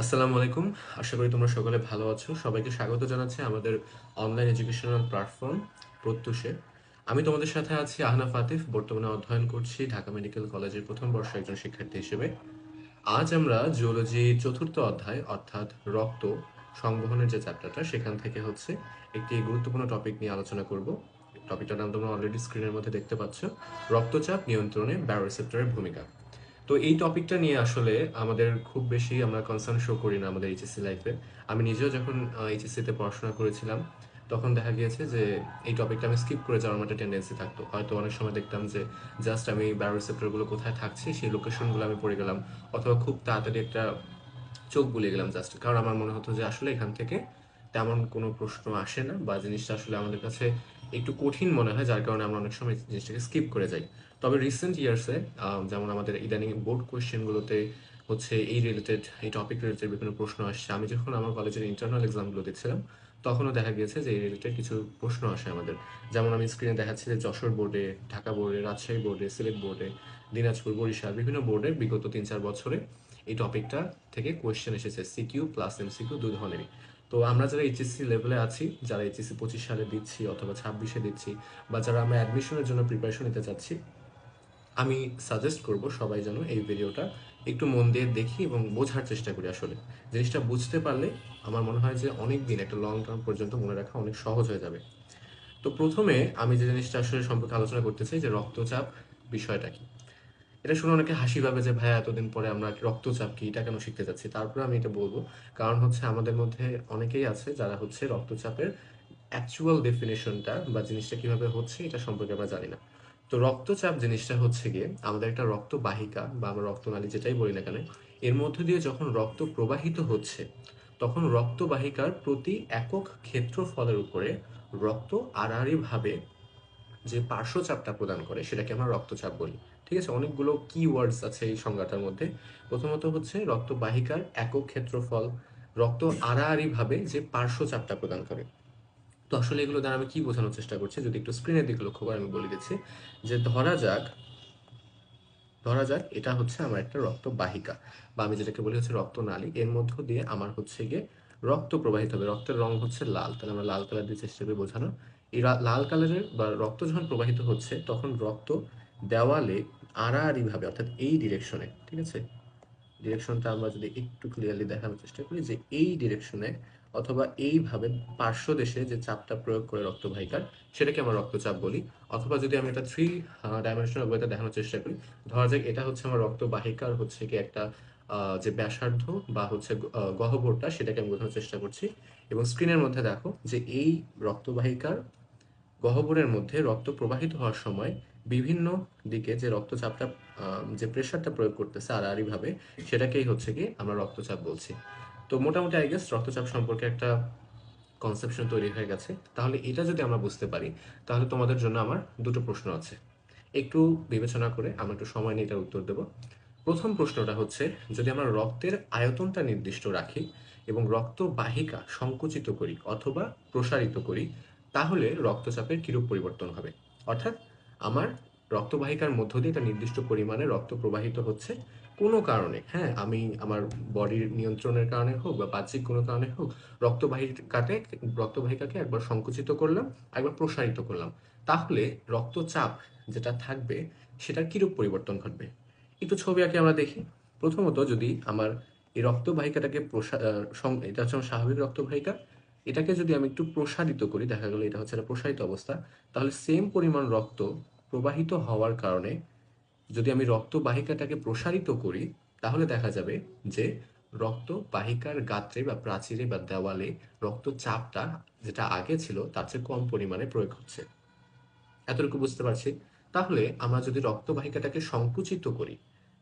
আসসালামু আলাইকুম। আশা করি তোমরা সকলে ভালো আছো। সবাইকে স্বাগত জানাচ্ছি আমাদের অনলাইন এডুকেশনাল প্ল্যাটফর্ম প্রত্যুষে। আমি তোমাদের সাথে আছি আহনা ফাতিফ। বর্তমানে অধ্যয়ন করছি ঢাকা মেডিকেল কলেজের প্রথম বর্ষ একজন শিক্ষার্থী হিসেবে। আজ আমরা জিওলজি চতুর্থ অধ্যায়, অর্থাৎ রক্ত সংবহনের যে চ্যাপ্টারটা সেখান থেকে হচ্ছে একটি গুরুত্বপূর্ণ টপিক নিয়ে আলোচনা করব। টপিকটার নাম তোমরা অলরেডি স্ক্রিনের মধ্যে দেখতে পাচ্ছ। রক্তচাপ নিয়ন্ত্রণে ব্যারোসেপ্টরের ভূমিকা। তো এই টপিকটা নিয়ে আসলে আমাদের খুব বেশি আমরা কনসার্ন শো করি না আমাদের এইচএসসি লাইফে আমি নিজেও যখন এইচএসসিতে পড়াশোনা করেছিলাম, তখন দেখা গিয়েছে যে এই টপিকটা আমি স্কিপ করে যাওয়ার মতো টেন্ডেন্সি থাকতো। হয়তো অনেক সময় দেখতাম যে জাস্ট আমি ব্যারোসেপ্টরগুলো কোথায় থাকছে, সেই লোকেশনগুলো আমি পড়ে গেলাম, অথবা খুব তাড়াতাড়ি একটা চোখ বুলিয়ে গেলাম জাস্ট কারণ আমার মনে হতো যে আসলে এখান থেকে তেমন কোনো প্রশ্ন আসে না বা জিনিসটা আসলে আমাদের কাছে একটু কঠিন মনে হয়, যার কারণে আমরা অনেক সময় জিনিসটাকে স্কিপ করে যাই। তবে রিসেন্ট ইয়ার্সে যেমন আমাদের ইদানিং বোর্ড কোয়েশ্চেনগুলোতে হচ্ছে এই রিলেটেড এই টপিক রিলেটেড বিভিন্ন প্রশ্ন আসছে। আমি যখন আমার কলেজের ইন্টারনাল এক্সামগুলো দিচ্ছিলাম তখনও দেখা গিয়েছে যে এই রিলেটেড কিছু প্রশ্ন আসে আমাদের। যেমন আমি স্ক্রিনে দেখাচ্ছি যে যশোর বোর্ডে ঢাকা বোর্ডে রাজশাহী বোর্ডে সিলেট বোর্ডে দিনাজপুর, বরিশাল বিভিন্ন বোর্ডে বিগত তিন চার বছরে এই টপিকটা থেকে কোয়েশ্চেন এসেছে। সিকিউ প্লাস এমসিকিউ দুই ধরনেরই। তো আমরা যারা এইচএসসি লেভেলে আছি, যারা এইচএসসি পঁচিশ সালে দিচ্ছি অথবা ছাব্বিশে দিচ্ছি বা যারা আমরা অ্যাডমিশনের জন্য প্রিপারেশন নিতে চাচ্ছি, আমি সাজেস্ট করব সবাই যেন এই ভিডিওটা একটু মন দিয়ে দেখি এবং বোঝার চেষ্টা করি আসলে। জিনিসটা বুঝতে পারলে আমার মনে হয় যে অনেক দিন, একটা লং টার্ম পর্যন্ত মনে রাখা অনেক সহজ হয়ে যাবে। তো প্রথমে আমি যে জিনিসটা আসলে সম্পর্কে আলোচনা করতে চাই, যে রক্তচাপ বিষয়টা কি? এটা শুনে অনেকে হাসি পাবে যে, ভাইয়া, এতদিন পরে আমরা রক্তচাপ কি? এটা কেন শিখতে যাচ্ছি? তারপরে আমি এটা বলব। কারণ হচ্ছে আমাদের মধ্যে অনেকেই আছে যারা হচ্ছে রক্তচাপের অ্যাকচুয়াল ডেফিনেশনটা বা জিনিসটা কীভাবে হচ্ছে এটা সম্পর্কে আমরা জানি না। তো রক্তচাপ জিনিসটা হচ্ছে গিয়ে আমাদের একটা রক্তবাহিকা বা আমরা রক্তনালী যেটাই বলি না কেন, এর মধ্যে দিয়ে যখন রক্ত প্রবাহিত হচ্ছে, তখন রক্তবাহিকার প্রতি একক ক্ষেত্রফলের উপরে রক্ত আড়াআড়িভাবে যে পার্শ্বচাপটা প্রদান করে, সেটাকে আমরা রক্তচাপ বলি। ঠিক আছে? অনেকগুলো কি ওয়ার্ডস আছে এই সংজ্ঞাটার মধ্যে। প্রথমত হচ্ছে রক্তবাহিকার একক ক্ষেত্রফল, রক্ত আড়াআড়িভাবে যে পার্শ্ব পার্শ্বচাপটা প্রদান করে। তো আসলে এগুলো দ্বারা আমি কি বোঝানোর চেষ্টা করছি? যদি একটু স্ক্রিনের দিকে লক্ষ্য করে আমি বলে দিচ্ছি যে ধরা যাক ধরা যাক এটা হচ্ছে আমার একটা রক্তবাহিকা বা আমি যেটাকে বলি হচ্ছে রক্তনালী। এর মধ্য দিয়ে আমার হচ্ছে গিয়ে রক্ত প্রবাহিত হবে। রক্তের রং হচ্ছে লাল। তাহলে আমরা লাল কালার দিয়ে চেষ্টা করি বোঝানো এই লাল কালারের বা রক্ত যখন প্রবাহিত হচ্ছে, তখন রক্ত দেওয়ালে আড়াআড়িভাবে, অর্থাৎ এই ডিরেকশনে ঠিক আছে? ডিরেকশনটা আমরা যদি একটু ক্লিয়ারলি দেখানোর চেষ্টা করি যে এই ডিরেকশনে অথবা এইভাবে পার্শ্ব দেশে যে চাপটা প্রয়োগ করে রক্তবাহিকার, সেটাকে আমরা রক্তচাপ বলি। অথবা যদি আমি এটা থ্রি ডাইমেনশনাল ওয়েতে দেখানোর চেষ্টা করি, ধরা যাক এটা হচ্ছে আমার রক্তবাহিকার হচ্ছে কি একটা যে ব্যাসার্ধ বা হচ্ছে গহ্বরটা, সেটাকে আমি বোঝানোর চেষ্টা করছি। এবং স্ক্রিনের মধ্যে দেখো যে এই রক্তবাহিকার গহ্বরের মধ্যে রক্ত প্রবাহিত হওয়ার সময় বিভিন্ন দিকে যে রক্তচাপটা যে প্রেশারটা প্রয়োগ করতেছে আড়াআড়িভাবে, সেটাকেই হচ্ছে কি আমরা রক্তচাপ বলছি। তো মোটামুটি আই গেস রক্তচাপ সম্পর্কে একটা কনসেপশন তৈরি হয়ে গেছে। তাহলে এটা যদি আমরা বুঝতে পারি, তাহলে তোমাদের জন্য আমার দুটো প্রশ্ন আছে। একটু বিবেচনা করে আমরা একটু সময় নিয়ে এটার উত্তর দেব। প্রথম প্রশ্নটা হচ্ছে, যদি আমরা রক্তের আয়তনটা নির্দিষ্ট রাখি এবং রক্ত বাহিকা সংকুচিত করি অথবা প্রসারিত করি, তাহলে রক্তচাপের কিরূপ পরিবর্তন হবে? অর্থাৎ আমার রক্তবাহিকার মধ্য দিয়ে একটা নির্দিষ্ট পরিমাণে রক্ত প্রবাহিত হচ্ছে কোনো কারণে। হ্যাঁ আমি আমার বডির নিয়ন্ত্রণের কারণে হোক বা বাহ্যিক কোনো কারণে হোক রক্তবাহিকাতে রক্তবাহিকাকে একবার সংকুচিত করলাম, একবার প্রসারিত করলাম। তাহলে রক্তচাপ যেটা থাকবে, সেটার কিরূপ পরিবর্তন ঘটবে? একটু ছবি আঁকে আমরা দেখি। প্রথমত যদি আমার এই রক্তবাহিকাটাকে এটা হচ্ছে স্বাভাবিক রক্তবাহিকা এটাকে যদি আমি একটু প্রসারিত করি, দেখা গেলো এটা হচ্ছে একটা প্রসারিত অবস্থা, তাহলে সেম পরিমাণ রক্ত প্রবাহিত হওয়ার কারণে যদি আমি রক্তবাহিকাটাকে প্রসারিত করি, তাহলে দেখা যাবে যে রক্তবাহিকার গাত্রে বা প্রাচীরে বা দেওয়ালে রক্তচাপটা যেটা আগে ছিল, তার চেয়ে কম পরিমাণে প্রয়োগ হচ্ছে। এতটুকু বুঝতে পারছি? তাহলে আমরা যদি রক্তবাহিকাটাকে সংকুচিত করি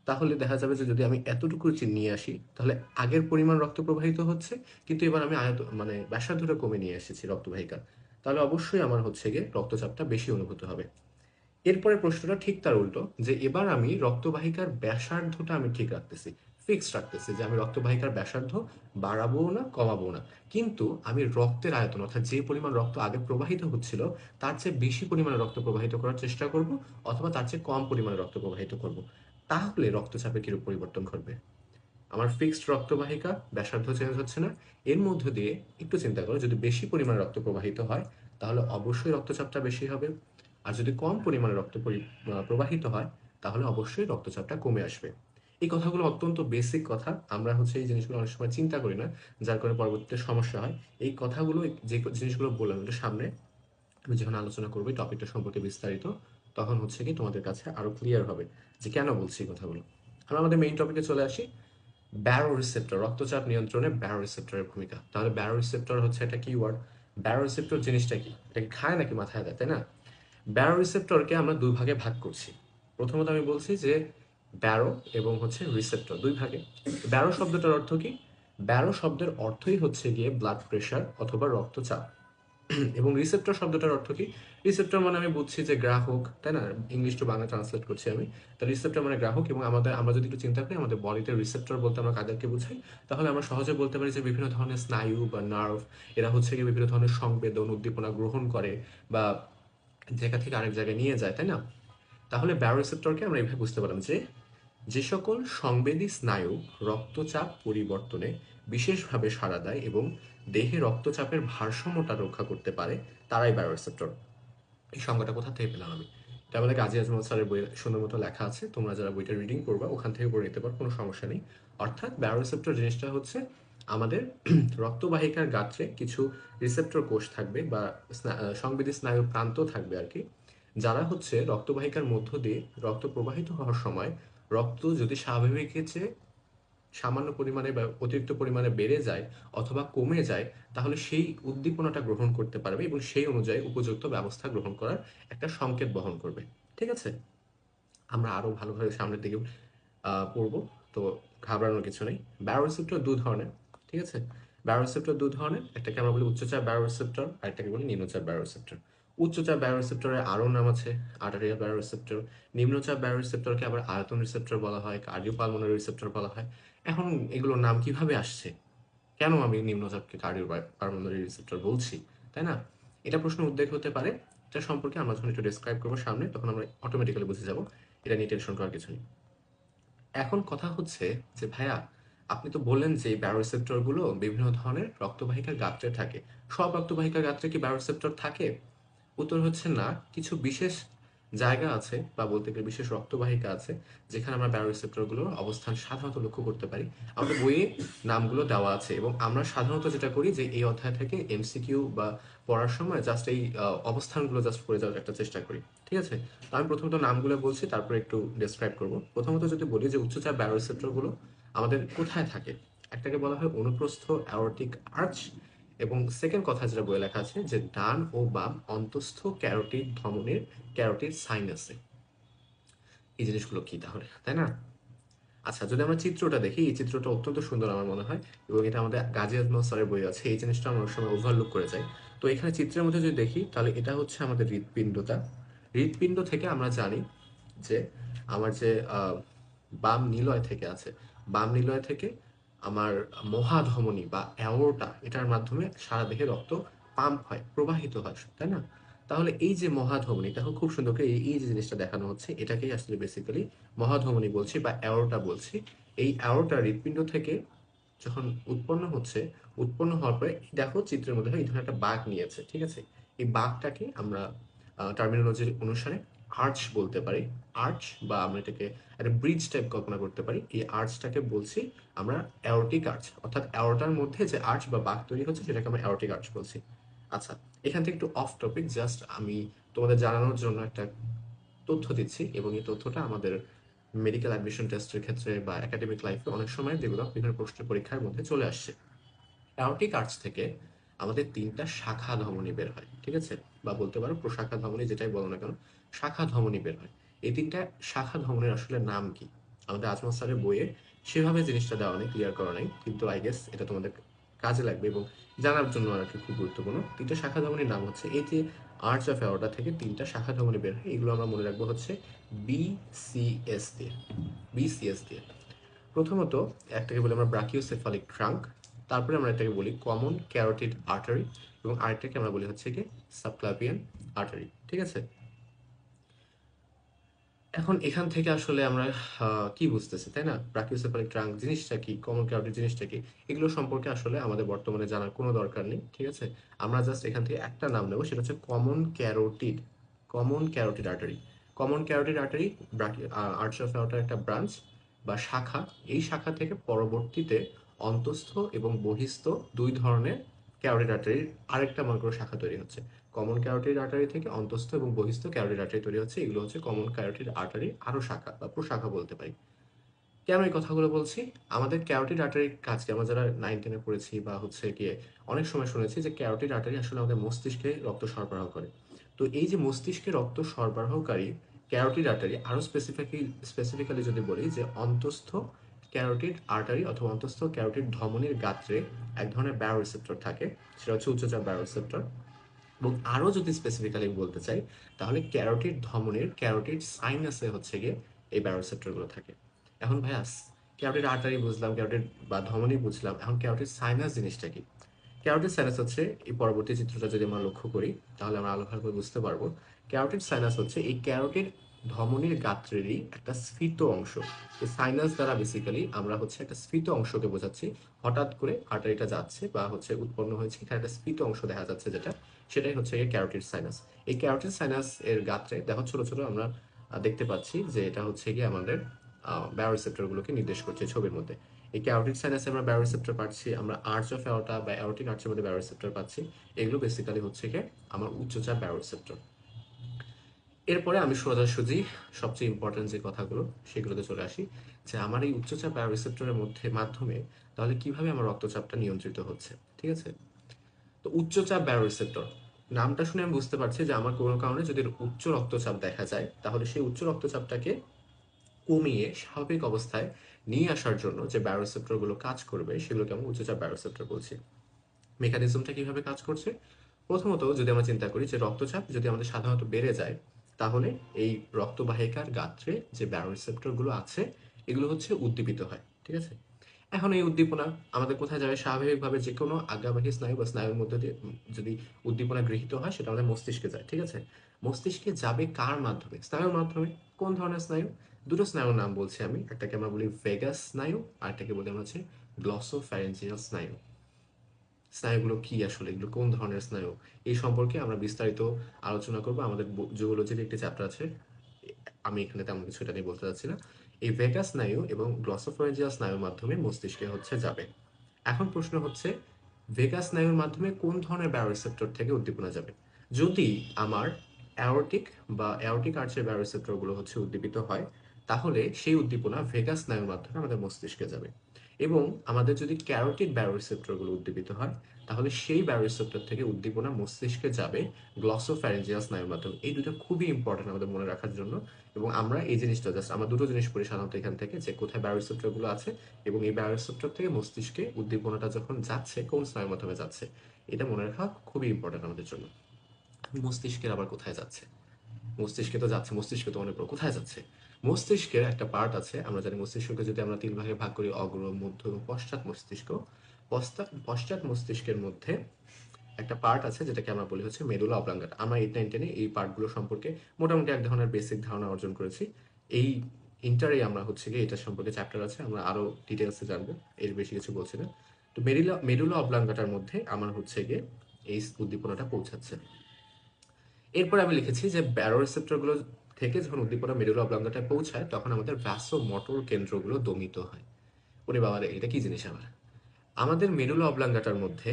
তাহলে দেখা যাবে যে যদি আমি এতটুকু নিয়ে আসি, তাহলে আগের পরিমাণ রক্ত প্রবাহিত হচ্ছে, কিন্তু এবার আমি আয়ত মানে ব্যাসার্ধটা কমে নিয়ে এসেছি রক্তবাহিকা তাহলে অবশ্যই আমার হচ্ছে গিয়ে রক্তচাপটা বেশি অনুভূত হবে। এরপরে প্রশ্নটা ঠিক তার উল্টো, যে এবার আমি রক্তবাহিকার ব্যাসার্ধটা আমি ঠিক রাখতেছি ফিক্সড রাখতেছি, যে আমি রক্তবাহিকার ব্যাসার্ধ বাড়াবো না কমাবো না। কিন্তু আমি রক্তের আয়তন, অর্থাৎ যে পরিমাণ রক্ত আগে প্রবাহিত হচ্ছিল, তার চেয়ে বেশি পরিমাণে রক্ত প্রবাহিত করার চেষ্টা করব, অথবা তার চেয়ে কম পরিমাণে রক্ত প্রবাহিত করব। তাহলে রক্তচাপে কিরূপ পরিবর্তন ঘটবে? আমার ফিক্সড রক্তবাহিকা ব্যাসার্ধ চেঞ্জ হচ্ছে না। এর মধ্য দিয়ে একটু চিন্তা করো, যদি বেশি পরিমাণে রক্ত প্রবাহিত হয়, তাহলে অবশ্যই রক্তচাপটা বেশি হবে। আর যদি কম পরিমাণে রক্ত প্রবাহিত হয়, তাহলে অবশ্যই রক্তচাপটা কমে আসবে। এই কথাগুলো অত্যন্ত বেসিক কথা। আমরা হচ্ছে এই জিনিসগুলো অনেক সময় চিন্তা করি না, যার কারণে পরবর্তীতে সমস্যা হয়। এই কথাগুলো যে জিনিসগুলো বললাম সামনে, আমি যখন আলোচনা করব টপিকটা সম্পর্কে বিস্তারিত। তখন হচ্ছে কি তোমাদের কাছে আরও ক্লিয়ার হবে যে কেন বলছি কথাগুলো। আমরা আমাদের মেইন টপিকে চলে আসি ব্যারো রিসেপ্টর রক্তচাপ নিয়ন্ত্রণে ব্যারো রিসেপ্টরের ভূমিকা। তাহলে ব্যারো রিসেপ্টর হচ্ছে একটা কি ওয়ার্ড ব্যারো রিসেপ্টর জিনিসটা কি? এটা কি খায় নাকি মাথায় দেয়, তাই না? ব্যারো রিসেপ্টরকে আমরা দুই ভাগে ভাগ করছি। প্রথমত আমি বলছি যে ব্যারো এবং হচ্ছে রিসেপ্টর দুই ভাগে। ব্যারো শব্দটার অর্থ কি? ব্যারো শব্দের অর্থই হচ্ছে গিয়ে ব্লাড প্রেশার অথবা রক্তচাপ। এবং রিসেপ্টর শব্দটার অর্থ কি? রিসেপ্টর মানে আমি বুঝছি যে গ্রাহক, তাই না? ইংলিশ টু বাংলা ট্রান্সলেট করছি আমি। তো রিসেপ্টর মানে গ্রাহক এবং আমাদের, আমরা যদি একটু চিন্তা করি, আমাদের বডিতে রিসেপ্টর বলতে আমরা কাদেরকে বুঝাই? তাহলে আমরা সহজে বলতে পারি যে বিভিন্ন ধরনের স্নায়ু বা নার্ভ এরা হচ্ছে গিয়ে বিভিন্ন ধরনের সংবেদন, উদ্দীপনা গ্রহণ করে বা জায়গা থেকে আরেক জায়গায় নিয়ে যায়, তাই না? তাহলে ব্যারোরিসেপ্টরকে আমরা এইভাবে বুঝতে পারলাম যে যে সকল সংবেদী স্নায়ু রক্তচাপ পরিবর্তনে বিশেষভাবে সাড়া দেয় এবং দেহে রক্তচাপের ভারসাম্যটা রক্ষা করতে পারে, তারাই বায়োরিসেপ্টর এই সংজ্ঞাটা কোথা থেকে পেলাম আমি? এটা আমাদের কাজী আজমল স্যারের বইয়ে সুন্দর মতো লেখা আছে। তোমরা যারা বইটা রিডিং করবা, ওখান থেকে পড়ে নিতে পারো, কোনো সমস্যা নেই। অর্থাৎ বায়োরিসেপ্টর জিনিসটা হচ্ছে আমাদের রক্তবাহিকার গাত্রে কিছু রিসেপ্টর কোষ থাকবে বা সংবেদী স্নায়ু প্রান্ত থাকবে আর কি, যারা হচ্ছে রক্তবাহিকার মধ্য দিয়ে রক্ত প্রবাহিত হওয়ার সময় রক্ত যদি স্বাভাবিকের চেয়ে সামান্য পরিমাণে বা অতিরিক্ত পরিমাণে বেড়ে যায় অথবা কমে যায়, তাহলে সেই উদ্দীপনাটা গ্রহণ করতে পারবে এবং সেই অনুযায়ী উপযুক্ত ব্যবস্থা গ্রহণ করার একটা সংকেত বহন করবে। ঠিক আছে? আমরা আরও ভালোভাবে সামনের দিকে পড়ব। তো ঘাবড়ানোর কিছু নেই। ব্যারোসেপ্টর দু ধরনের। ঠিক আছে? ব্যারোসেপ্টর দু ধরনের। একটাকে আমরা বলি উচ্চচাপ ব্যারোসেপ্টর আর একটাকে বলি নিম্নচাপ ব্যারোসেপ্টর উচ্চচাপ ব্যারোরিসেপ্টরের আরও নাম আছে আর্টারিয়াল ব্যারোরিসেপ্টর নিম্নচাপ ব্যারোরিসেপ্টরকে আবার আয়তন রিসেপ্টর বলা হয় কার্ডিওপালমোনারি রিসেপ্টর বলা হয়। এখন এগুলোর নাম কীভাবে আসছে? কেন আমি নিম্নচাপকে কার্ডিও পালমোনারি রিসেপ্টর বলছি? তাই না? এটা প্রশ্ন উদ্বেগ হতে পারে। এটা সম্পর্কে আমরা যখন একটু ডিসক্রাইব করব সামনে, তখন আমরা অটোমেটিক্যালি বুঝে যাব। এটা নিয়ে টেনশন করার কিছু নেই। এখন কথা হচ্ছে যে, ভাইয়া, আপনি তো বললেন যে ব্যারোরিসেপ্টরগুলো বিভিন্ন ধরনের রক্তবাহিকার গাত্রে থাকে। সব রক্তবাহিকার গাত্রে কি ব্যারোরিসেপ্টর থাকে? উত্তর হচ্ছে না। কিছু বিশেষ জায়গা আছে বা বলতে গেলে বিশেষ রক্তবাহিকা আছে, যেখানে আমরা গুলোর অবস্থান সাধারণত লক্ষ্য করতে পারি। আমাদের বইয়ে নামগুলো দেওয়া আছে এবং আমরা সাধারণত যেটা করি যে এই অধ্যায় থেকে এমসিকিউ বা পড়ার সময় জাস্ট এই অবস্থানগুলো জাস্ট করে যাওয়ার একটা চেষ্টা করি, ঠিক আছে? তো আমি প্রথমত নামগুলো বলছি, তারপরে একটু ডিসক্রাইব করব। প্রথমত যদি বলি যে উচ্চচাপগুলো আমাদের কোথায় থাকে, একটাকে বলা হয় অনুপ্রস্থ অ্যাওরটিক আর্চ এবং সেকেন্ড কথা যেটা বইয়ে লেখা আছে যে ডান ও বাম অন্তস্থ ক্যারোটিড ধমনের ক্যারোটিড সাইনাসে এই জিনিসগুলো কি তাহলে, তাই না? আচ্ছা যদি আমরা চিত্রটা দেখি, এই চিত্রটা অত্যন্ত সুন্দর আমার মনে হয় এবং এটা আমাদের গাজী আজমল স্যারের বই আছে, এই জিনিসটা আমরা সময় ওভারলুক করে যাই। তো এখানে চিত্রের মধ্যে যদি দেখি, তাহলে এটা হচ্ছে আমাদের হৃৎপিণ্ডটা। হৃৎপিণ্ড থেকে আমরা জানি যে, আমার যে বাম নিলয় থেকে আছে, বাম নিলয় থেকে আমার মহাধমনী বা অ্যাওরটা, এটার মাধ্যমে সারা দেহে রক্ত পাম্প হয়, প্রবাহিত হয়, তাই না? তাহলে এই যে মহাধমনী, দেখো খুব সুন্দর করে এই যে জিনিসটা দেখানো হচ্ছে, এটাকেই আসলে বেসিক্যালি মহাধমনী বলছি বা অ্যাওরটা বলছি। এই অ্যাওরটা হৃৎপিণ্ড থেকে যখন উৎপন্ন হচ্ছে, উৎপন্ন হওয়ার পরে দেখো চিত্রের মধ্যে এই ধরনের একটা বাঘ নিয়েছে ঠিক আছে? এই বাঘটাকে আমরা টার্মিনোলজির অনুসারে আর্চ বলতে পারি আর্চ বা আমরা এটাকে একটা ব্রিজ টাইপ কল্পনা করতে পারি। এই আর্চটাকে বলছি আমরা অ্যাওরটিক আর্চ অর্থাৎ অ্যাওরটার মধ্যে যে আর্চ বা বাঘ তৈরি হচ্ছে সেটাকে আমরা অ্যাওরটিক আর্চ বলছি। আচ্ছা এখান থেকে একটু অফ টপিক জাস্ট আমি তোমাদের জানানোর জন্য একটা তথ্য দিচ্ছি এবং এই তথ্যটা আমাদের মেডিকেল অ্যাডমিশন টেস্টের ক্ষেত্রে বা একাডেমিক লাইফে অনেক সময় যেগুলো বিভিন্ন প্রশ্ন পরীক্ষার মধ্যে চলে আসছে। অ্যাওরটিক আর্চ থেকে আমাদের তিনটা শাখা ধমনী বের হয়, ঠিক আছে? বা বলতে পারো প্রশাখা ধমনী যেটাই বলো না কেন শাখা ধমনী বের হয়। এই তিনটা শাখা ধমনের আসলে নাম কি? আমাদের আজমল স্যারের বইয়ে সেভাবে জিনিসটা দেওয়া নেই ক্লিয়ার করা নেই, কিন্তু আই গেস এটা তোমাদের কাজে লাগবে এবং জানার জন্য আর কি খুব গুরুত্বপূর্ণ। তিনটা শাখা ধমনির নাম হচ্ছে এই যে আর্চ অফ অ্যাওয়ার্ডা থেকে তিনটা শাখা ধমনী বের হয়, এগুলো আমরা মনে রাখব হচ্ছে বিসিএস দিয়ে বিসিএস দিয়ে প্রথমত একটাকে বলি আমরা ব্রাকিওসেফালিক ট্রাঙ্ক তারপরে আমরা এটাকে বলি কমন ক্যারোটিড আর্টারি এবং আরেকটাকে আমরা বলি হচ্ছে কি সাবক্লাভিয়ান আর্টারি ঠিক আছে? এখন এখান থেকে আসলে আমরা কি বুঝতেছি, তাই না? ব্রাকিওসেফালিক ট্রাঙ্ক জিনিসটা কি? কমন ক্যারোটিড জিনিসটা কি? এগুলো সম্পর্কে আসলে আমাদের বর্তমানে জানার কোনো দরকার নেই, ঠিক আছে? আমরা জাস্ট এখান থেকে একটা নাম নেব, সেটা হচ্ছে common carotid common carotid artery. Common carotid artery arch of অ্যাওটার একটা ব্রাঞ্চ বা শাখা। এই শাখা থেকে পরবর্তীতে অন্তস্থ এবং বহিস্থ দুই ধরনের ক্যারোটিড আর্টারির আরেকটা মনে করো শাখা তৈরি হচ্ছে। কমন ক্যারোটিড আর্টারি থেকে অন্তস্থ এবং বহিস্থ ক্যারোটিড আর্টারি তৈরি হচ্ছে। এগুলো হচ্ছে কমন ক্যারোটিড আর্টারি আরও শাখা বা প্রশাখা বলতে পারি। কেন এই কথাগুলো বলছি? আমাদের ক্যারোটিড আর্টারির কাজকে আমরা যারা নাইন টেনে পড়েছি বা হচ্ছে গিয়ে অনেক সময় শুনেছি যে ক্যারোটিড আর্টারি আসলে আমাদের মস্তিষ্কে রক্ত সরবরাহ করে। তো এই যে মস্তিষ্কে রক্ত সরবরাহকারী ক্যারোটিড আর্টারি আরও স্পেসিফিকলি স্পেসিফিক্যালি যদি বলি যে অন্তস্থ ক্যারোটিড আর্টারি অথবা অন্তস্থ ক্যারোটিড ধমনির গাত্রে এক ধরনের ব্যারোরিসেপ্টর থাকে। সেটা হচ্ছে উচ্চচাপ ব্যারোরিসেপ্টর এবং আরও যদি স্পেসিফিক্যালি বলতে চাই, তাহলে ক্যারোটিড ধমনের ক্যারোটিড সাইনাসে হচ্ছে গিয়ে এই ব্যারোসেপ্টরগুলো থাকে। এখন ভাইয়াস ক্যারোটিড আর্টারি বুঝলাম ক্যারোটিড বা ধমনী বুঝলাম, এখন ক্যারোটিড সাইনাস জিনিসটা কি? ক্যারোটিড সাইনাস হচ্ছে, এই পরবর্তী চিত্রটা যদি আমরা লক্ষ্য করি, তাহলে আমরা আলো করে বুঝতে পারব ক্যারোটিড সাইনাস হচ্ছে এই ক্যারোটিড ধমনীর গাত্রেরই একটা স্ফীত অংশ। সাইনাস দ্বারা বেসিক্যালি আমরা হচ্ছে একটা স্ফীত অংশকে বোঝাচ্ছি। হঠাৎ করে আর্টারিটা যাচ্ছে বা হচ্ছে উৎপন্ন হয়েছে, এখানে একটা স্ফীত অংশ দেখা যাচ্ছে যেটা, সেটাই হচ্ছে ক্যারোটিড সাইনাস এই ক্যারোটিড সাইনাস এর গাত্রে, দেখো ছোট ছোট আমরা দেখতে পাচ্ছি যে এটা হচ্ছে গিয়ে আমাদের ব্যারোসেপ্টর গুলোকে নির্দেশ করছে ছবির মধ্যে। এই ক্যারোটিড সাইনাসে আমরা ব্যারোসেপ্টর পাচ্ছি, আমরা আর্চ অফ অ্যাওটা বা অ্যাওটিক আর্চের মধ্যে ব্যারোসেপ্টর পাচ্ছি। এগুলো বেসিক্যালি হচ্ছে গিয়ে আমার উচ্চচাপ ব্যারোসেপ্টর এরপরে আমি সোজাসুজি সবচেয়ে ইম্পর্টেন্ট যে কথাগুলো সেগুলোতে চলে আসি, যে আমার এই উচ্চচাপ রিসেপ্টরের মধ্যে মাধ্যমে তাহলে কীভাবে আমার রক্তচাপটা নিয়ন্ত্রিত হচ্ছে, ঠিক আছে? তো উচ্চচাপ রিসেপ্টর নামটা শুনে আমি বুঝতে পারছি যে আমার কোনো কারণে যদি উচ্চ রক্তচাপ দেখা যায়, তাহলে সেই উচ্চ রক্তচাপটাকে কমিয়ে স্বাভাবিক অবস্থায় নিয়ে আসার জন্য যে ব্যারোসেপ্টরগুলো কাজ করবে, সেগুলোকে আমরা উচ্চচাপ ব্যারোসেপ্টর বলছি। মেকানিজমটা কীভাবে কাজ করছে? প্রথমত যদি আমরা চিন্তা করি যে রক্তচাপ যদি আমাদের সাধারণত বেড়ে যায় তাহলে এই রক্তবাহিকার গাত্রে যে ব্যারোরিসেপ্টরগুলো আছে, এগুলো হচ্ছে উদ্দীপিত হয়, ঠিক আছে? এখন এই উদ্দীপনা আমাদের কোথায় যাবে? স্বাভাবিকভাবে যে কোনো আজ্ঞাবাহী স্নায়ু বা স্নায়ুর মধ্যে দিয়ে যদি উদ্দীপনা গৃহীত হয়, সেটা আমাদের মস্তিষ্কে যায়, ঠিক আছে? মস্তিষ্কে যাবে কার মাধ্যমে? স্নায়ুর মাধ্যমে। কোন ধরনের স্নায়ু? দুটো স্নায়ুর নাম বলছি আমি, একটাকে আমরা বলি ভেগাস স্নায়ু আর একটাকে বলি আমরা হচ্ছে গ্লসোফ্যারেঞ্জিয়াল স্নায়ু। স্নায়ুগুলো কি আসলে? এগুলো কোন ধরনের স্নায়ু? এই সম্পর্কে আমরা বিস্তারিত আলোচনা করব। আমাদের জুওলজির একটি চ্যাপ্টার আছে। আমি এখানে তেমন কিছু এটা নিয়ে বলতে চাচ্ছি না। এই ভেগাস স্নায়ু এবং গ্লসোফরেঞ্জিয়াল স্নায়ুর মাধ্যমে মস্তিষ্কে হচ্ছে যাবে। এখন প্রশ্ন হচ্ছে ভেগাস স্নায়ুর মাধ্যমে কোন ধরনের ব্যারোরিসেপ্টর থেকে উদ্দীপনা যাবে? যদি আমার অ্যাওরটিক বা অ্যাওরটিক আর্চের ব্যারোরিসেপ্টরগুলো হচ্ছে উদ্দীপিত হয়, তাহলে সেই উদ্দীপনা ভেগাস স্নায়ুর মাধ্যমে আমাদের মস্তিষ্কে যাবে। এবং আমাদের যদি ক্যারোটিড ব্যারোরিসেপ্টরগুলো উদ্দীপিত হয়, তাহলে সেই ব্যারোরিসেপ্টর থেকে উদ্দীপনা মস্তিষ্কে যাবে গ্লসোফ্যারেঞ্জিয়াল স্নায়ুর মাধ্যমে। এই দুটো খুবই ইম্পর্টেন্ট আমাদের মনে রাখার জন্য। এবং আমরা এই জিনিসটা জাস্ট আমরা দুটো জিনিস পড়ি সাধারণত এখান থেকে, যে কোথায় ব্যারোরিসেপ্টরগুলো আছে এবং এই ব্যারোরিসেপ্টর থেকে মস্তিষ্কে উদ্দীপনাটা যখন যাচ্ছে, কোন স্নায়ুর মাধ্যমে যাচ্ছে, এটা মনে রাখা খুবই ইম্পর্টেন্ট আমাদের জন্য। মস্তিষ্কের আবার কোথায় যাচ্ছে? মস্তিষ্কে তো যাচ্ছে, মস্তিষ্কে তো অনেক বড়। কোথায় যাচ্ছে? মস্তিষ্কের একটা পার্ট আছে, আমরা জানি মস্তিষ্ককে যদি আমরা তিন ভাগে ভাগ করি, অগ্র, মধ্য এবং পশ্চাৎ মস্তিষ্ক। পশ্চাৎ মস্তিষ্কের মধ্যে একটা পার্ট আছে, যেটাকে আমরা বলি হচ্ছে মেডুলা অবলাঙ্গাটা আমরা এইট নাইন টেনে এই পার্টগুলো সম্পর্কে মোটামুটি এক ধরনের বেসিক ধারণা অর্জন করেছি। এই ইন্টারে আমরা হচ্ছে গিয়ে এটা সম্পর্কে চ্যাপ্টার আছে, আমরা আরও ডিটেলসে জানব, এর বেশি কিছু বলছি না। তো মেরিলা মেডুলা অবলাঙ্গাটার মধ্যে আমার হচ্ছে গিয়ে এই উদ্দীপনাটা পৌঁছাচ্ছে। এরপর আমি লিখেছি যে ব্যারোরিসেপ্টরগুলো থেকে যখন উদ্দীপনা মেডুলা অবলাঙ্গাটায় পৌঁছায়, তখন আমাদের ভ্যাসো মটর কেন্দ্রগুলো দমিত হয়। ওরে বাবা এটা কি জিনিস আমার? আমাদের মেডুলা অবলাঙ্গাটার মধ্যে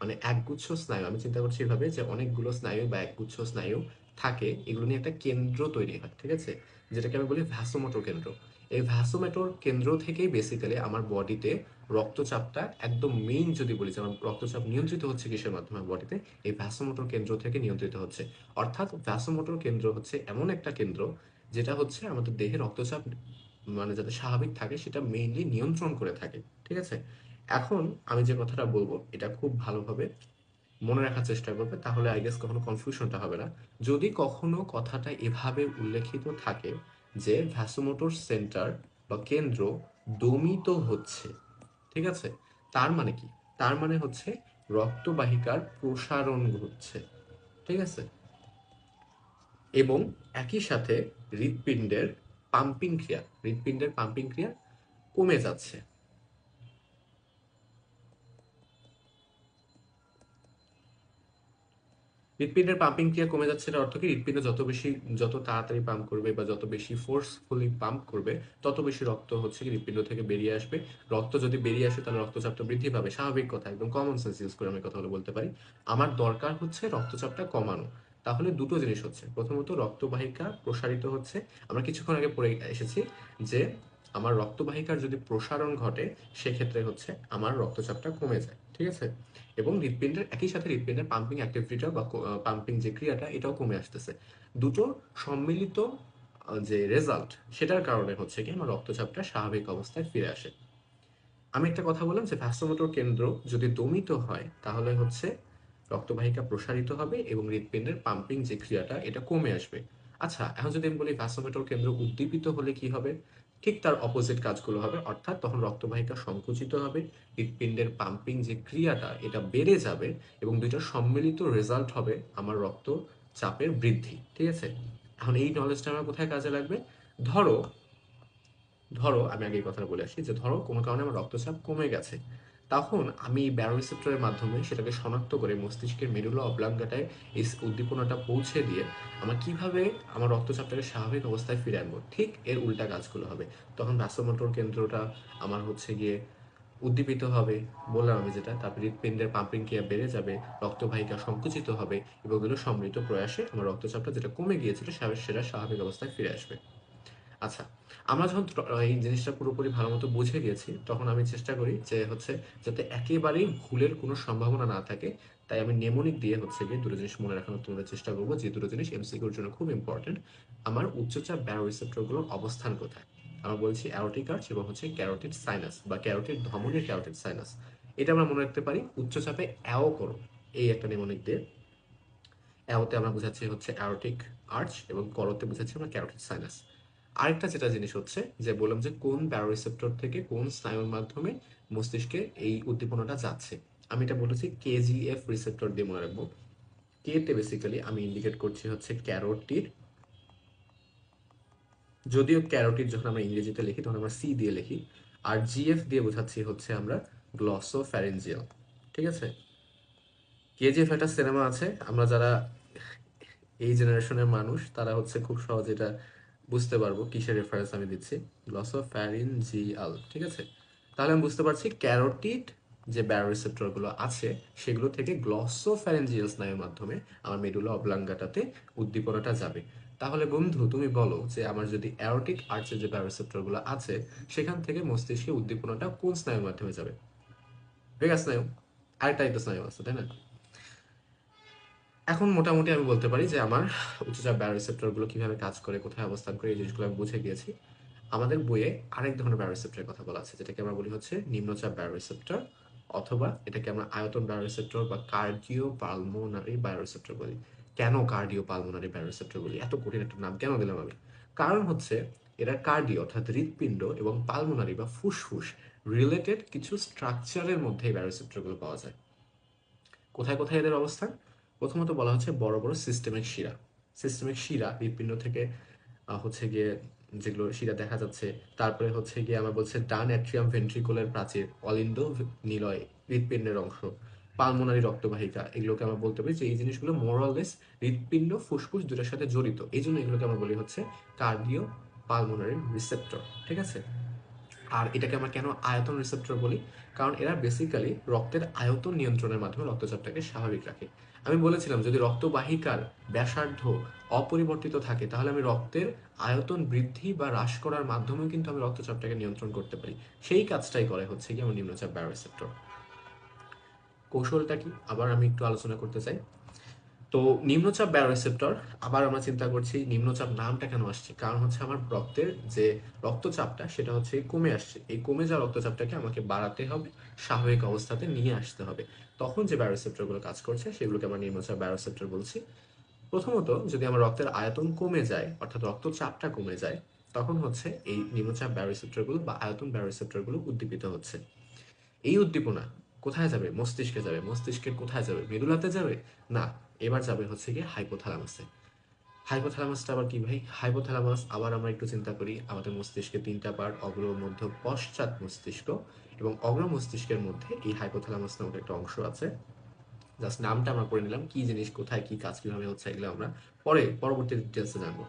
মানে একগুচ্ছ স্নায়ু, আমি চিন্তা করছি এভাবে যে অনেকগুলো স্নায়ু বা একগুচ্ছ স্নায়ু থাকে, এগুলো নিয়ে একটা কেন্দ্র তৈরি হয়, ঠিক আছে? যেটাকে আমি বলি ভ্যাসোমোটর কেন্দ্র। এই ভ্যাসোমেটোর কেন্দ্র থেকেই বেসিক্যালি আমার বডিতে রক্তচাপটা একদম মেইন যদি বলি, যে আমার রক্তচাপ নিয়ন্ত্রিত হচ্ছে কিসের মাধ্যমে বডিতে এই ভ্যাসোমোটর কেন্দ্র থেকে নিয়ন্ত্রিত হচ্ছে। অর্থাৎ ভ্যাসোমোটর কেন্দ্র হচ্ছে এমন একটা কেন্দ্র যেটা হচ্ছে আমাদের দেহে রক্তচাপ মানে যাতে স্বাভাবিক থাকে সেটা মেইনলি নিয়ন্ত্রণ করে থাকে, ঠিক আছে? এখন আমি যে কথাটা বলব, এটা খুব ভালোভাবে মনে রাখার চেষ্টা করবে, তাহলে আই গেস কখনো কনফিউশনটা হবে না। যদি কখনো কথাটা এভাবে উল্লেখিত থাকে যে ভ্যাসোমোটর সেন্টার বা কেন্দ্র দমিত হচ্ছে, ঠিক আছে? তার মানে কি? তার মানে হচ্ছে রক্তবাহিকার প্রসারণ ঘটছে, ঠিক আছে? এবং একই সাথে হৃৎপিণ্ডের পাম্পিং ক্রিয়া, হৃৎপিণ্ডের পাম্পিং ক্রিয়া কমে যাচ্ছে। হৃৎপিণ্ডের পাম্পিং ক্রিয়া কমে যাচ্ছে এর অর্থ কি? হৃৎপিণ্ড যত বেশি, যত তাড়াতাড়ি পাম্প করবে বা যত বেশি ফোর্সফুলি পাম্প করবে, তত বেশি রক্ত হচ্ছে কি হৃৎপিণ্ড থেকে বেরিয়ে আসবে। রক্ত যদি বেরিয়ে আসে, তাহলে রক্তচাপটা বৃদ্ধি পাবে। স্বাভাবিক কথা, একদম কমন সেন্স ইউজ করে আমি কথা বলে বলতে পারি। আমার দরকার হচ্ছে রক্তচাপটা কমানো। তাহলে দুটো জিনিস হচ্ছে। প্রথমত রক্তবাহিকা প্রসারিত হচ্ছে। আমরা কিছুক্ষণ আগে পড়ে এসেছি যে আমার রক্তবাহিকার যদি প্রসারণ ঘটে, সেক্ষেত্রে হচ্ছে আমার রক্তচাপটা কমে যায়, ঠিক আছে? এবং হৃৎপিণ্ডের একই সাথে হৃৎপিণ্ডের পাম্পিং অ্যাক্টিভিটিটা বা পাম্পিং যে ক্রিয়াটা, এটাও কমে আসতেছে। দুটো সম্মিলিত যে রেজাল্ট সেটার কারণে হচ্ছে কি আমার রক্তচাপটা স্বাভাবিক অবস্থায় ফিরে আসে। আমি একটা কথা বললাম যে ভ্যাসোমোটর কেন্দ্র যদি দমিত হয়, তাহলে হচ্ছে রক্তবাহিকা প্রসারিত হবে এবং হৃৎপিণ্ডের পাম্পিং যে ক্রিয়াটা, এটা কমে আসবে। আচ্ছা এখন যদি আমি বলি ভ্যাসোমেটর কেন্দ্র উদ্দীপিত হলে কি হবে? ঠিক তার অপোজিট কাজগুলো হবে, অর্থাৎ তখন রক্তবাহিকা সংকুচিত হবে, হৃৎপিণ্ডের পাম্পিং যে ক্রিয়াটা, এটা বেড়ে যাবে এবং দুইটা সম্মিলিত রেজাল্ট হবে আমার রক্ত চাপের বৃদ্ধি, ঠিক আছে? এখন এই নলেজটা আমার কোথায় কাজে লাগবে? ধরো ধরো, আমি আগে এই কথাটা বলে আসি যে ধরো কোনো কারণে আমার রক্তচাপ কমে গেছে তখন আমি ব্যারোরিসেপ্টরের মাধ্যমে সেটাকে শনাক্ত করে মস্তিষ্কের মেরুলা অবলাঙ্গাটায় এই উদ্দীপনাটা পৌঁছে দিয়ে আমার কীভাবে আমার রক্তচাপটাকে স্বাভাবিক অবস্থায় ফিরে আনব? ঠিক এর উল্টা কাজগুলো হবে। তখন ভ্যাসোমোটর কেন্দ্রটা আমার হচ্ছে গিয়ে উদ্দীপিত হবে। বললাম আমি যেটা, তারপর হৃৎপিণ্ডের পাম্পিং ক্রিয়া বেড়ে যাবে, রক্তবাহিকা সংকুচিত হবে এবং এগুলো সম্মিলিত প্রয়াসে আমার রক্তচাপটা যেটা কমে গিয়েছিল, সেটা স্বাভাবিক অবস্থায় ফিরে আসবে। আচ্ছা আমরা যখন এই জিনিসটা পুরোপুরি ভালো মতো বুঝে গেছি, তখন আমি চেষ্টা করি যে হচ্ছে যাতে একেবারেই ভুলের কোনো সম্ভাবনা না থাকে, তাই আমি নেমোনিক দিয়ে হচ্ছে গিয়ে দুটো জিনিস মনে রাখানোর তোমাদের চেষ্টা করব যে দুটো জিনিস এমসিকিউর জন্য খুব ইম্পর্টেন্ট আমার উচ্চচাপ ব্যারোরিসেপ্টরগুলোর অবস্থান কোথায়? আমরা বলছি অ্যারোটিক আর্চ এবং হচ্ছে ক্যারোটিড সাইনাস বা ক্যারোটিড ধমনের ক্যারোটিড সাইনাস এটা আমরা মনে রাখতে পারি, উচ্চচাপে অ্যাও করো, এই একটা নেমোনিক দিয়ে। অ্যাওতে আমরা বুঝাচ্ছি হচ্ছে অ্যারোটিক আর্চ এবং করতে বুঝাচ্ছি আমরা ক্যারোটিড সাইনাস আরেকটা যেটা জিনিস হচ্ছে যে বললাম যে কোন ব্যারোরিসেপ্টর থেকে কোন স্নায়ুর মাধ্যমে মস্তিষ্কে এই উদ্দীপনাটা যাচ্ছে। আমি এটা বলেছি কেজিএফ রিসেপ্টর দিয়ে মনে রাখব। কেতে বেসিক্যালি আমি ইন্ডিকেট করছি হচ্ছে ক্যারোটিড। যদিও ক্যারোটিড যখন আমরা ইংরেজিতে লিখি, তখন আমরা সি দিয়ে লিখি। আর জিএফ দিয়ে বোঝাচ্ছি হচ্ছে আমরা গ্লসো ফ্যারেঞ্জিয়াল ঠিক আছে? কেজিএফ একটা সিনেমা আছে। আমরা যারা এই জেনারেশনের মানুষ, তারা হচ্ছে খুব সহজে এটা বুঝতে পারব কিসের রেফারেন্স আমি দিচ্ছি। গ্লসো ফ্যারিনজিয়াল ঠিক আছে? তাহলে আমি বুঝতে পারছি ক্যারোটিড যে ব্যারোরিসেপ্টরগুলো আছে, সেগুলো থেকে গ্লসো ফ্যারেঞ্জিয়াল স্নায়ুর মাধ্যমে আমার মেডুলা অবলাঙ্গাটাতে উদ্দীপনাটা যাবে। তাহলে বন্ধু, তুমি বলো যে আমার যদি অ্যারোটিক আর্চের যে ব্যারোরিসেপ্টরগুলো আছে, সেখান থেকে মস্তিষ্কে উদ্দীপনাটা কোন স্নায়ুর মাধ্যমে যাবে? ভেগা স্নায়ু? আরেকটা একটা স্নায়ু আছে, তাই না? এখন মোটামুটি আমি বলতে পারি যে আমার উচ্চচাপ ব্যারোরিসেপ্টরগুলো কীভাবে কাজ করে, কোথায় অবস্থান করে, এই জিনিসগুলো আমি বুঝে গিয়েছি। আমাদের বইয়ে আরেক ধরনের ব্যারোরিসেপ্টরের কথা বলা আছে, যেটাকে আমরা বলি হচ্ছে নিম্নচাপ ব্যারোরিসেপ্টর অথবা এটাকে আমরা আয়তন ব্যারোরিসেপ্টর বা কার্ডিও পালমোনারি ব্যারোরিসেপ্টর বলি। কেন কার্ডিও পালমোনারি ব্যারোরিসেপ্টর বলি? এত কঠিন একটা নাম কেন দিলাম আমি? কারণ হচ্ছে এরা কার্ডিও অর্থাৎ হৃৎপিণ্ড এবং পালমোনারি বা ফুসফুস রিলেটেড কিছু স্ট্রাকচারের মধ্যে এই ব্যারোরিসেপ্টরগুলো পাওয়া যায়। কোথায় কোথায় এদের অবস্থান? প্রথমত বলা হচ্ছে বড় বড় সিস্টেমিক শিরা। সিস্টেমিক শিরা হৃৎপিণ্ড থেকে হচ্ছে গিয়ে যেগুলো শিরা দেখা যাচ্ছে, তারপরে হচ্ছে গিয়ে আমরা বলছে ডান অ্যাট্রিয়াম ভেন্ট্রিকুলের প্রাচীর, অলিন্দ নিলয় হৃৎপিণ্ডের অংশ পালমোনারি রক্তবাহিকা, এগুলোকে আমরা বলতে পারি যে এই জিনিসগুলো মোরাললেস হৃৎপিণ্ড, ফুসফুস দুটার সাথে জড়িত। এই জন্য এগুলোকে আমরা বলি হচ্ছে কার্ডিও পালমোনারি রিসেপ্টর ঠিক আছে? আর এটাকে আমরা কেন আয়তন রিসেপ্টর বলি? কারণ এরা বেসিক্যালি রক্তের আয়তন নিয়ন্ত্রণের মাধ্যমে রক্তচাপটাকে স্বাভাবিক রাখে। আমি বলেছিলাম, যদি রক্তবাহিকার ব্যাসার্ধ অপরিবর্তিত থাকে, তাহলে আমি রক্তের আয়তন বৃদ্ধি বা হ্রাস করার মাধ্যমেও কিন্তু আমি রক্তচাপটাকে নিয়ন্ত্রণ করতে পারি। সেই কাজটাই করে হচ্ছে কি আমার নিম্নচাপ ব্যারোসেপ্টর কৌশলটা কি? আবার আমি একটু আলোচনা করতে চাই। তো নিম্নচাপ ব্যারোসেপ্টর আবার আমরা চিন্তা করছি নিম্নচাপ নামটা কেন আসছে? কারণ হচ্ছে আমার রক্তের যে রক্তচাপটা, সেটা হচ্ছে কমে আসছে। এই কমে যাওয়া রক্তচাপটাকে আমাকে বাড়াতে হবে, স্বাভাবিক অবস্থাতে নিয়ে আসতে হবে। তখন যে ব্যারোসেপ্টরগুলো কাজ করছে, সেগুলোকে আমরা নিম্নচাপ ব্যারোসেপ্টর বলছি। প্রথমত, যদি আমার রক্তের আয়তন কমে যায়, অর্থাৎ রক্তচাপটা কমে যায়, তখন হচ্ছে এই নিম্নচাপ ব্যারোসেপ্টরগুলো বা আয়তন ব্যারোসেপ্টরগুলো উদ্দীপিত হচ্ছে। এই উদ্দীপনা কোথায় যাবে? মস্তিষ্কে যাবে। মস্তিষ্কের কোথায় যাবে? মেদুলাতে যাবে? না। এবার যাবে হচ্ছে গিয়ে হাইপোথ্যালামাসে হাইপোথ্যালামাসটা আবার কি ভাই? হাইপোথ্যালামাস আবার আমরা একটু চিন্তা করি, আমাদের মস্তিষ্কে তিনটা পার্ট অগ্র, মধ্য, পশ্চাৎ মস্তিষ্ক এবং অগ্র মস্তিষ্কের মধ্যে এই হাইপোথ্যালামাস নামক একটা অংশ আছে। জাস্ট নামটা আমরা পড়ে নিলাম, কি জিনিস, কোথায়, কি কাজ, কীভাবে হচ্ছে এগুলো আমরা পরে, পরবর্তী ডিটেলসে জানব।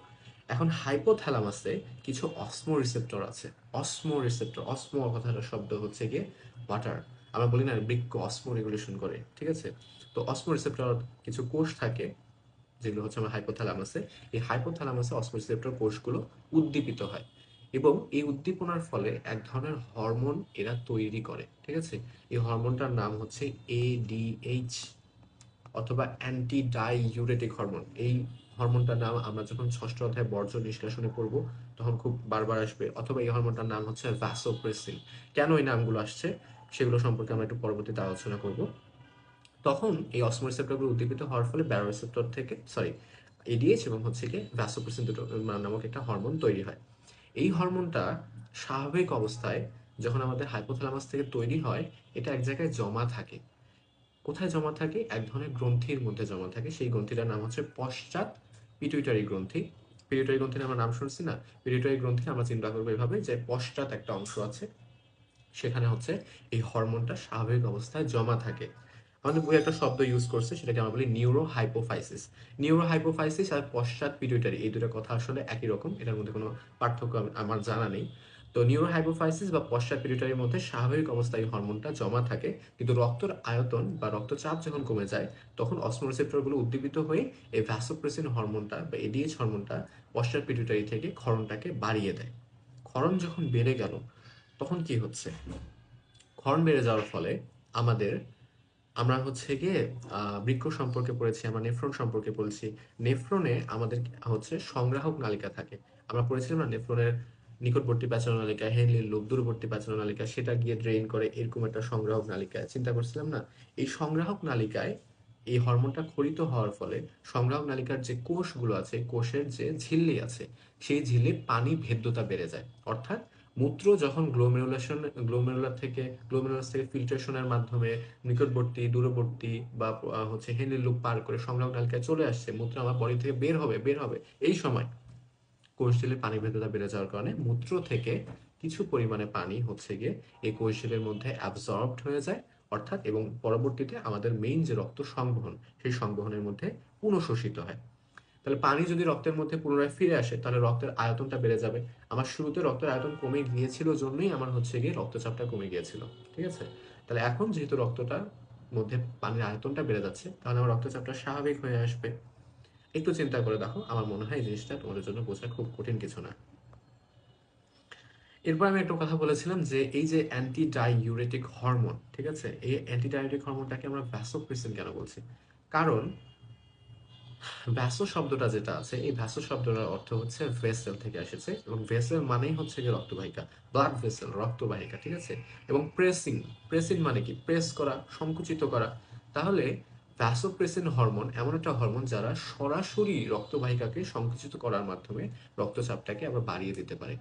এখন হাইপোথ্যালামাসে কিছু অসমো রিসেপ্টর আছে। অসমো রিসেপ্টর অসমো কথাটা শব্দ হচ্ছে গিয়ে ওয়াটার আমরা বলি না বৃক্ষ অসমো রেগুলেশন করে, ঠিক আছে? তো অসমো রিসেপ্টর কিছু কোষ থাকে, যেগুলো হচ্ছে আমার হাইপোথ্যালামাসে এই হাইপোথ্যালামাসে অসমো রিসেপ্টর কোষগুলো উদ্দীপিত হয় এবং এই উদ্দীপনার ফলে এক ধরনের হরমোন এরা তৈরি করে, ঠিক আছে? এই হরমোনটার নাম হচ্ছে এডিএইচ অথবা অ্যান্টি ডাই ইউরেটিক হরমোন এই হরমোনটার নাম আমরা যখন ষষ্ঠ অধ্যায় বর্জ্য নিষ্কাশনে পড়ব, তখন খুব বারবার আসবে। অথবা এই হরমোনটার নাম হচ্ছে ভ্যাসোপ্রেসিন কেন এই নামগুলো আসছে? সেগুলো সম্পর্কে আমরা একটু পরবর্তীতে আলোচনা করব। তখন এই অসমো রিসেপ্টরগুলো উদ্দীপিত হওয়ার ফলে ব্যারো রিসেপ্টর থেকে সরি এডিএইচ এবং হচ্ছে কি ভ্যাসোপ্রেসিন দুটো নামক একটা হরমোন তৈরি হয়। এই হরমোনটা স্বাভাবিক অবস্থায় যখন আমাদের হাইপোথ্যালামাস থেকে তৈরি হয়, এটা এক জায়গায় জমা থাকে। কোথায় জমা থাকে? এক ধরনের গ্রন্থির মধ্যে জমা থাকে। সেই গ্রন্থিটার নাম হচ্ছে পশ্চাৎ পিটুইটারি গ্রন্থি। পিটুইটারি গ্রন্থির আমরা নাম শুনছি না। পিটুইটারি গ্রন্থি আমরা চিন্তা করব এভাবে যে পশ্চাৎ একটা অংশ আছে, সেখানে হচ্ছে এই হরমোনটা স্বাভাবিক অবস্থায় জমা থাকে। আমাদের বই একটা শব্দ ইউজ করছে, সেটাকে আমরা বলি নিউরো হাইপোফাইসিস নিউরো হাইপোফাইসিস আর পশ্চাৎ পিটুইটারি এই দুটো কথা আসলে একই রকম, এটার মধ্যে কোনো পার্থক্য আমার জানা নেই। তো নিউরো হাইপোফাইসিস বা পশ্চাৎ পিটুইটারির মধ্যে স্বাভাবিক অবস্থায় হরমোনটা জমা থাকে, কিন্তু রক্তর আয়তন বা রক্তচাপ যখন কমে যায়, তখন অসমোরিসেপ্টরগুলো উদ্দীপিত হয়ে এই ভ্যাসোপ্রেসিন হরমোনটা বা এডিএইচ হরমোনটা পশ্চাৎ পিটুইটারি থেকে ক্ষরণটাকে বাড়িয়ে দেয়। ক্ষরণ যখন বেড়ে গেল, তখন কি হচ্ছে? ক্ষরণ বেড়ে যাওয়ার ফলে আমাদের আমরা হচ্ছে গিয়ে বৃক্ষ সম্পর্কে পড়েছি, আমরা নেফ্রন সম্পর্কে বলছি নেফ্রনে আমাদের হচ্ছে সংগ্রাহক নালিকা থাকে। আমরা পড়েছিলাম না নেফ্রনের নিকটবর্তী প্যাচানো নালিকা হেনলির লোক দূরবর্তী প্যাচানো নালিকা, সেটা গিয়ে ড্রেন করে এরকম একটা সংগ্রাহক নালিকায়। চিন্তা করছিলাম না, এই সংগ্রাহক নালিকায় এই হরমোনটা খরিত হওয়ার ফলে সংগ্রাহক নালিকার যে কোষগুলো আছে, কোষের যে ঝিল্লি আছে, সেই ঝিল্লির পানি ভেদ্যতা বেড়ে যায়। অর্থাৎ মূত্র যখন গ্লোমেরুলেশন গ্লোমেরুলার থেকে গ্লোমেরুলাস থেকে ফিল্ট্রেশনের মাধ্যমে নিকটবর্তী, দূরবর্তী বা হচ্ছে হেনলির লুপ পার করে সংগ্রাহক নালিকায় চলে আসছে, মূত্র আমার বডি থেকে বের হবে বের হবে। এই সময় কোষঝিলের পানি ভেদ্যতা বেড়ে যাওয়ার কারণে মূত্র থেকে কিছু পরিমাণে পানি হচ্ছে গিয়ে এই কোষঝিলের মধ্যে অ্যাবজর্বড হয়ে যায়, অর্থাৎ এবং পরবর্তীতে আমাদের মেইন যে রক্ত সংবহন, সেই সংবহনের মধ্যে পুনঃশোষিত হয়। তাহলে পানি যদি রক্তের মধ্যে পুনরায় ফিরে আসে, তাহলে রক্তের আয়তনটা বেড়ে যাবে। আমার শুরুতে রক্তের আয়তন কমে গিয়েছিল জন্যই আমার হচ্ছে গিয়ে রক্তচাপটা কমে গিয়েছিল, ঠিক আছে? তাহলে এখন যেহেতু রক্তটা মধ্যে পানির আয়তনটা বেড়ে যাচ্ছে, তাহলে আমার রক্তচাপটা স্বাভাবিক হয়ে আসবে। একটু চিন্তা করে দেখো, আমার মনে হয় এই জিনিসটা তোমাদের জন্য বোঝা খুব কঠিন কিছু না। এরপর আমি একটা কথা বলেছিলাম যে এই যে অ্যান্টি ডাইউরেটিক হরমোন ঠিক আছে? এই অ্যান্টি ডাইউরেটিক হরমোনটাকে আমরা ভ্যাসোপ্রেসিন কেন বলছি? কারণ ভ্যাসো শব্দটা যেটা আছে, এই ভ্যাসো শব্দটার অর্থ হচ্ছে ভেসেল থেকে এসেছে এবং ভেসেল মানেই হচ্ছে যে রক্তবাহিকা ব্লাড ভেসেল রক্তবাহিকা, ঠিক আছে? এবং প্রেসিং প্রেসিং মানে কি? প্রেস করা, সংকুচিত করা। তাহলে ভ্যাসোপ্রেসিন হরমোন এমন একটা হরমোন যারা সরাসরি রক্তবাহিকাকে সংকুচিত করার মাধ্যমে রক্তচাপটাকে আবার বাড়িয়ে দিতে পারে।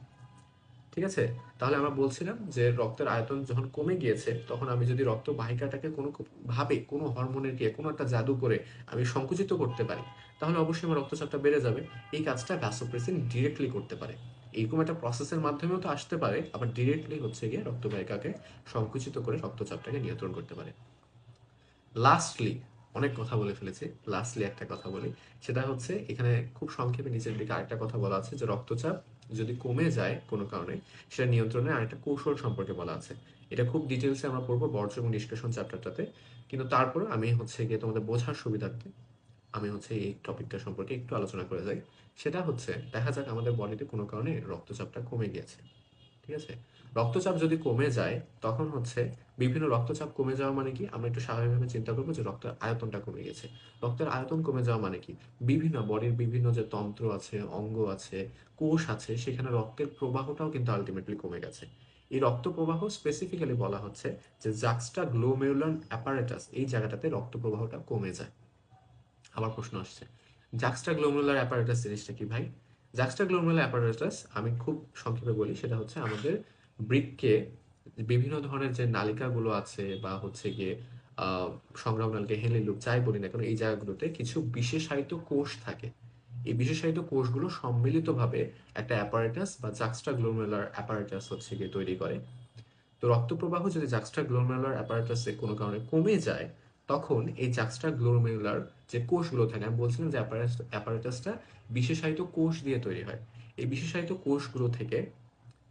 ঠিক আছে? তাহলে আমরা বলছিলাম যে রক্তের আয়তন যখন কমে গিয়েছে, তখন আমি যদি রক্ত বাহিকাটাকে কোনো ভাবে কোনো হরমোনের দিয়ে কোনো একটা জাদু করে আমি সংকুচিত করতে পারি, তাহলে অবশ্যই আমার রক্তচাপটা বেড়ে যাবে। এই কাজটা ভ্যাসোপ্রেসিন ডিরেক্টলি করতে পারে। এইরকম একটা প্রসেসের মাধ্যমেও তো আসতে পারে, আবার ডিরেক্টলি হচ্ছে গিয়ে রক্ত রক্তবাহিকাকে সংকুচিত করে রক্তচাপটাকে নিয়ন্ত্রণ করতে পারে। লাস্টলি অনেক কথা বলে ফেলেছি। লাস্টলি একটা কথা বলি। সেটা হচ্ছে, এখানে খুব সংক্ষেপে নিচের দিকে আরেকটা কথা বলা আছে যে রক্তচাপ যদি কমে যায় কোনো কারণে, সেটা নিয়ন্ত্রণের আরেকটা কৌশল সম্পর্কে বলা আছে। এটা খুব ডিটেলসে আমরা পড়ব বর্জ্য এবং নিষ্কাশন চ্যাপ্টারটাতে। কিন্তু তারপর আমি হচ্ছে গিয়ে তোমাদের বোঝার সুবিধার্থে আমি হচ্ছে এই টপিকটা সম্পর্কে একটু আলোচনা করে যাই। সেটা হচ্ছে, দেখা যাক আমাদের বডিতে কোনো কারণে রক্তচাপটা কমে গিয়েছে। ঠিক আছে? রক্তচাপ যদি কমে যায়, তখন হচ্ছে বিভিন্ন রক্তচাপ কমে যাওয়া মানে কি? আমরা একটু স্বাভাবিকভাবে চিন্তা করব যে রক্তের আয়তনটা কমে গেছে। রক্তের আয়তন কমে যাওয়া মানে কি? বিভিন্ন বডির বিভিন্ন যে তন্ত্র আছে, অঙ্গ আছে, কোষ আছে, সেখানে রক্তের প্রবাহটাও কিন্তু আলটিমেটলি কমে গেছে। এই রক্ত প্রবাহ স্পেসিফিক্যালি বলা হচ্ছে যে জাক্সটা গ্লোমেরুলার অ্যাপারেটাস এই জায়গাটাতে রক্ত প্রবাহটা কমে যায়। আবার প্রশ্ন আসছে, জাক্সটা গ্লোমেরুলার অ্যাপারেটাস জিনিসটা কি ভাই? জাক্সটা গ্লোমেরুলার অ্যাপারেটাস আমি খুব সংক্ষেপে বলি, সেটা হচ্ছে আমাদের বৃক্কে বিভিন্ন ধরনের যে নালিকাগুলো আছে বা হচ্ছে গিয়ে সংগ্রাম নালিকা হেলে লুপ যাই বলি না কেন, এই জায়গাগুলোতে কিছু বিশেষায়িত কোষ থাকে। এই বিশেষায়িত কোষগুলো সম্মিলিতভাবে একটা অ্যাপারেটাস বা জাক্সটা গ্লোমেরুলার অ্যাপারেটাস হচ্ছে গিয়ে তৈরি করে। তো রক্ত প্রবাহ যদি জাক্সটা গ্লোমেরুলার অ্যাপারেটাসে কোনো কারণে কমে যায়, তখন এই জাক্সটা গ্লোমেরুলার যে কোষগুলো থাকে, আমি বলছিলাম যে অ্যাপারেটাসটা বিশেষায়িত কোষ দিয়ে তৈরি হয়। এই বিশেষায়িত কোষগুলো থেকে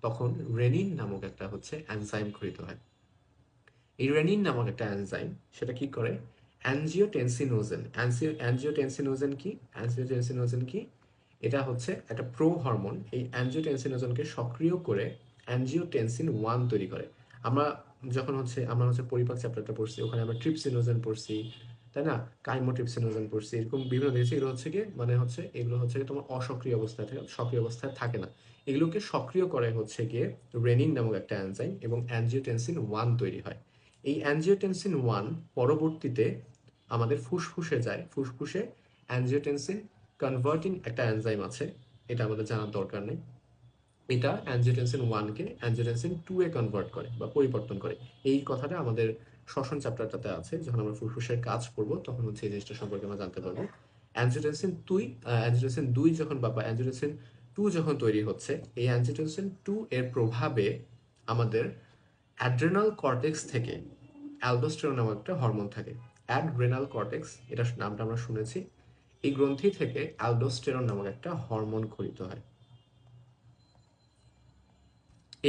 তখন রেনিন নামক একটা হচ্ছে এনজাইম ক্ষরিত হয়। এই রেনিন নামক একটা এনজাইম সেটা কি করে? অ্যানজিওটেনসিনোজেন। অ্যানজিওটেনসিনোজেন কি? অ্যানজিওটেনসিনোজেন কি? এটা হচ্ছে একটা প্রো হরমোন এই অ্যানজিওটেনসিনোজেনকে সক্রিয় করে অ্যানজিওটেনসিন ওয়ান তৈরি করে। আমরা যখন হচ্ছে, আমরা হচ্ছে পরিপাক চ্যাপ্টারটা পড়ছি, ওখানে আমরা ট্রিপসিনোজেন পড়ছি, তাই না? কাইমোট্রিপসিনোজেন পড়ছি, এরকম বিভিন্ন দেখেছি। এগুলো হচ্ছে কি? মানে হচ্ছে, এগুলো হচ্ছে তোমার অসক্রিয় অবস্থায় থাকে, সক্রিয় অবস্থায় থাকে না। এগুলোকে সক্রিয় করে হচ্ছে গিয়ে রেনিন নামক একটা এনজাইম এবং অ্যানজিওটেনসিন ওয়ান তৈরি হয়। এই অ্যানজিওটেনসিন ওয়ান পরবর্তীতে আমাদের ফুসফুসে যায়। ফুসফুসে অ্যানজিওটেনসিন কনভার্টিং একটা এনজাইম আছে, এটা আমাদের জানার দরকার নেই। এটা অ্যানজিওটেনসিন ওয়ানকে অ্যানজিওটেনসিন টু এ কনভার্ট করে বা পরিবর্তন করে। এই কথাটা আমাদের শ্বসন চ্যাপ্টারটাতে আছে। যখন আমরা ফুসফুসের কাজ করব, তখন হচ্ছে এই জিনিসটা সম্পর্কে আমরা জানতে পারব। অ্যানজিওটেনসিন দুই অ্যানজিওটেনসিন দুই যখন বা অ্যানজিওটেনসিন টু যখন তৈরি হচ্ছে, এই অ্যানজিওটেনসিন টু এর প্রভাবে আমাদের অ্যাড্রেনাল কর্টেক্স থেকে অ্যালডোস্টেরন নামক একটা হরমোন থাকে। অ্যাড্রেনাল কর্টেক্স এটা নামটা আমরা শুনেছি, এই গ্রন্থি থেকে অ্যালডোস্টেরন নামক একটা হরমোন ক্ষরিত হয়।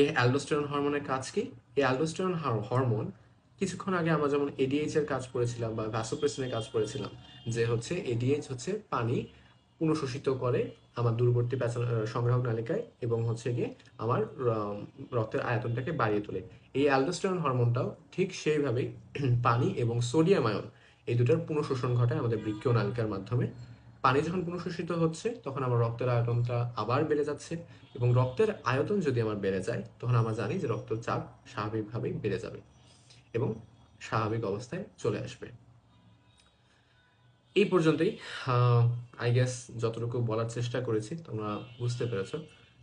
এই অ্যালডোস্টেরন হরমোনের কাজ কি? এই অ্যালডোস্টেরন হরমোন কিছুক্ষণ আগে আমরা যেমন এডিএইচ এর কাজ করেছিলাম বা ভ্যাসোপ্রেসিনের কাজ করেছিলাম, যে হচ্ছে এডিএইচ হচ্ছে পানি পুনঃশোষিত করে আমার দূরবর্তী সংগ্রাহক নালিকায় এবং হচ্ছে গিয়ে আমার রক্তের আয়তনটাকে বাড়িয়ে তোলে। এই অ্যালডোস্টেরন হরমোনটাও ঠিক সেইভাবেই পানি এবং সোডিয়াম আয়ন এই দুটার পুনঃশোষণ ঘটায় আমাদের বৃক্ষীয় নালিকার মাধ্যমে। পানি যখন পুনঃশোষিত হচ্ছে, তখন আমার রক্তের আয়তনটা আবার বেড়ে যাচ্ছে এবং রক্তের আয়তন যদি আমার বেড়ে যায়, তখন আমরা জানি যে রক্তচাপ স্বাভাবিকভাবেই বেড়ে যাবে এবং স্বাভাবিক অবস্থায় চলে আসবে। এই পর্যন্তই। আই গেস যতটুকু বলার চেষ্টা করেছি, তোমরা বুঝতে পেরেছ।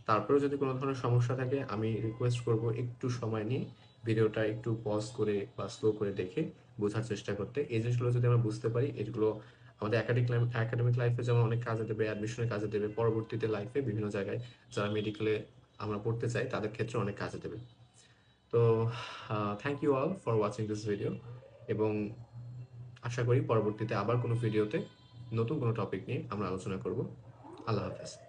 তারপরেও যদি কোনো ধরনের সমস্যা থাকে, আমি রিকোয়েস্ট করব একটু সময় নিয়ে ভিডিওটা একটু পজ করে বা স্লো করে দেখে বোঝার চেষ্টা করতে। এই জিনিসগুলো যদি আমরা বুঝতে পারি, এগুলো আমাদের একাডেমিক একাডেমিক লাইফে যেমন অনেক কাজে দেবে অ্যাডমিশনের কাজে দেবে, পরবর্তীতে লাইফে বিভিন্ন জায়গায় যারা মেডিকেলে আমরা পড়তে চাই, তাদের ক্ষেত্রে অনেক কাজে দেবে। তো thank you all for watching this video এবং আশা করি পরবর্তীতে আবার কোনো ভিডিওতে নতুন কোনো টপিক নিয়ে আমরা আলোচনা করব। আল্লাহ হাফেজ।